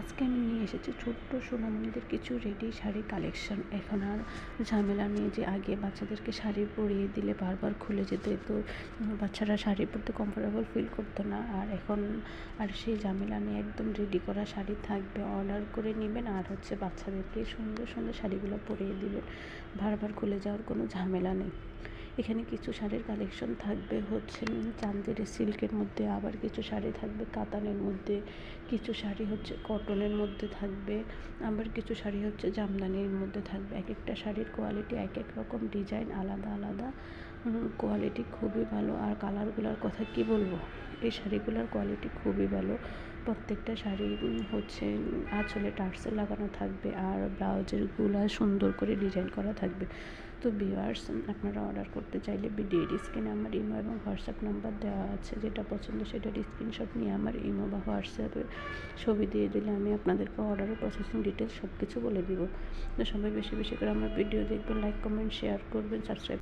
আজকে আমি নিয়ে এসেছি ছোট্ট সোনামণিদের কিছু রেডি শাড়ি কালেকশন। এখন আর ঝামেলা নেই যে আগে বাচ্চাদেরকে শাড়ি পরিয়ে দিলে বারবার খুলে যেত তো বাচ্চারা শাড়ি পরতে কমফোর্টেবল ফিল করতো না। আর এখন আর সেই ঝামেলা নেই, একদম রেডি করা শাড়ি থাকবে অর্ডার করে নেবেন আর হচ্ছে বাচ্চাদেরকে সুন্দর সুন্দর শাড়িগুলো পরিয়ে দিবেন। বারবার খুলে যাওয়ার কোনো ঝামেলা নেই। এখানে কিছু শাড়ির কালেকশন থাকবে, হচ্ছে চান্দের সিল্কের মধ্যে, আবার কিছু শাড়ি থাকবে কাতানের মধ্যে, কিছু শাড়ি হচ্ছে কটনের মধ্যে থাকবে, আবার কিছু শাড়ি হচ্ছে জামদানির মধ্যে থাকবে। এক একটা শাড়ির কোয়ালিটি এক এক রকম ডিজাইন আলাদা আলাদা। কোয়ালিটি খুবই ভালো। আর কালারগুলোর কথা কি বলব? এই শাড়িগুলোর কোয়ালিটি খুবই ভালো। প্রত্যেকটা শাড়ি হচ্ছে আঁচলে টার্সেল লাগানো থাকবে আর ব্লাউজেরগুলা সুন্দর করে ডিজাইন করা থাকবে। তো ভিউয়ার্স আপনারা অর্ডার করতে চাইলে ভিডিওর স্ক্রিনে আমার ইমো এবং হোয়াটসঅ্যাপ নাম্বার দেওয়া আছে। যেটা পছন্দ সেটার স্ক্রিনশট নিয়ে আমার ইমো বা হোয়াটসঅ্যাপে ছবি দিয়ে দিলে আমি আপনাদেরকে অর্ডারের প্রসেসিং ডিটেলস সব কিছু বলে দিব। তো সবাই বেশি বেশি করে আমার ভিডিও দেখবেন লাইক কমেন্ট শেয়ার করবেন সাবস্ক্রাইব